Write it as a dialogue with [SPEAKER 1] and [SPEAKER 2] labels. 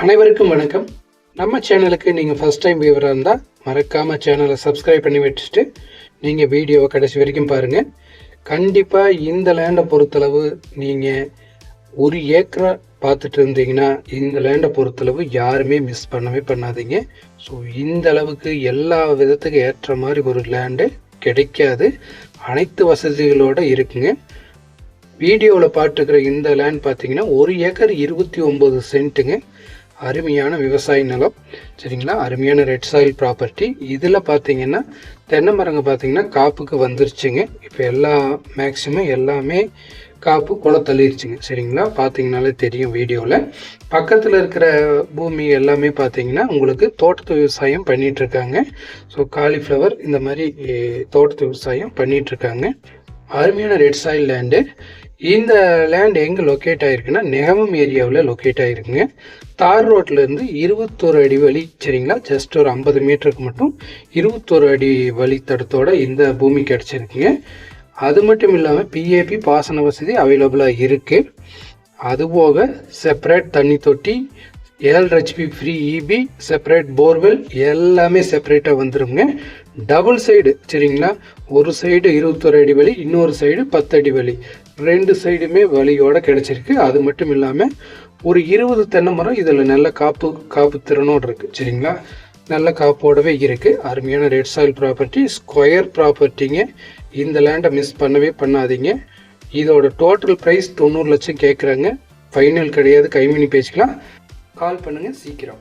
[SPEAKER 1] அனைவருக்கும் வணக்கம். நம்ம சேனலுக்கு நீங்கள் ஃபஸ்ட் டைம் வியூவராக இருந்தால் மறக்காமல் சேனலை சப்ஸ்கிரைப் பண்ணி வச்சுட்டு நீங்கள் வீடியோவை கடைசி வரைக்கும் பாருங்கள் கண்டிப்பாக இந்த லேண்டை பொறுத்தளவு நீங்கள் ஒரு ஏக்கரை பார்த்துட்டு இருந்தீங்கன்னா இந்த லேண்டை பொறுத்தளவு யாருமே மிஸ் பண்ணவே பண்ணாதீங்க. ஸோ இந்த அளவுக்கு எல்லா விதத்துக்கு ஏற்ற மாதிரி ஒரு லேண்டு கிடைக்காது. அனைத்து வசதிகளோடு இருக்குங்க. வீடியோவில் பார்த்துக்கிற இந்த லேண்ட் பார்த்தீங்கன்னா ஒரு ஏக்கர் இருபத்தி ஒம்பது சென்ட்டுங்க. அருமையான விவசாய நிலம் சரிங்களா? அருமையான ரெட் சாயில் ப்ராப்பர்ட்டி இதில் பார்த்தீங்கன்னா தென்னை மரங்க பார்த்தீங்கன்னா காப்புக்கு வந்துருச்சுங்க. இப்போ எல்லா மேக்ஸிமம் எல்லாமே காப்பு குலை தள்ளிருச்சுங்க சரிங்களா? பார்த்தீங்கனாலே தெரியும் வீடியோவில் பக்கத்தில் இருக்கிற பூமி எல்லாமே பார்த்தீங்கன்னா உங்களுக்கு தோட்டத்து விவசாயம் பண்ணிகிட்ருக்காங்க ஸோ காலிஃப்ளவர் இந்த மாதிரி தோட்டத்து விவசாயம் பண்ணிகிட்ருக்காங்க அருமையான ரெட் சாயில் லேண்டு இந்த லேண்ட் எங்கே லொக்கேட் ஆகிருக்குன்னா நெகமம் ஏரியாவில் லொக்கேட் ஆகிருக்குங்க தார் ரோட்லேருந்து இருபத்தோரு அடி வழி சரிங்களா? ஜஸ்ட் ஒரு ஐம்பது மீட்டருக்கு மட்டும் இருபத்தோரு அடி வழி தடத்தோட இந்த பூமி கிடச்சிருக்குங்க. அது மட்டும் இல்லாமல் பிஏபி பாசன வசதி அவைலபிளாக இருக்குது அதுபோக செப்பரேட் தண்ணி தொட்டி ஏழு HP free EB separate borewell எல்லாமே செப்பரேட்டாக வந்துடுங்க டபுள் சைடு சரிங்களா? ஒரு சைடு இருபத்தொரு அடி வலி இன்னொரு சைடு பத்து அடி வலி. ரெண்டு சைடுமே வலியோடு கிடச்சிருக்கு. அது மட்டும் இல்லாமல் ஒரு இருபது தென்னை மரம் இதில் நல்ல காப்பு காப்பு திறனோடு இருக்குது சரிங்களா? நல்ல காப்போடவே இருக்குது அருமையான ரெட் சாயில் ப்ராப்பர்ட்டி ஸ்கொயர் ப்ராப்பர்ட்டிங்க இந்த லேண்டை மிஸ் பண்ணவே பண்ணாதீங்க. இதோட டோட்டல் ப்ரைஸ் தொண்ணூறு லட்சம் கேட்குறாங்க ஃபைனல் கிடையாது. கைமினி பேசிக்கலாம். கால் பண்ணுங்கள் சீக்கிரம்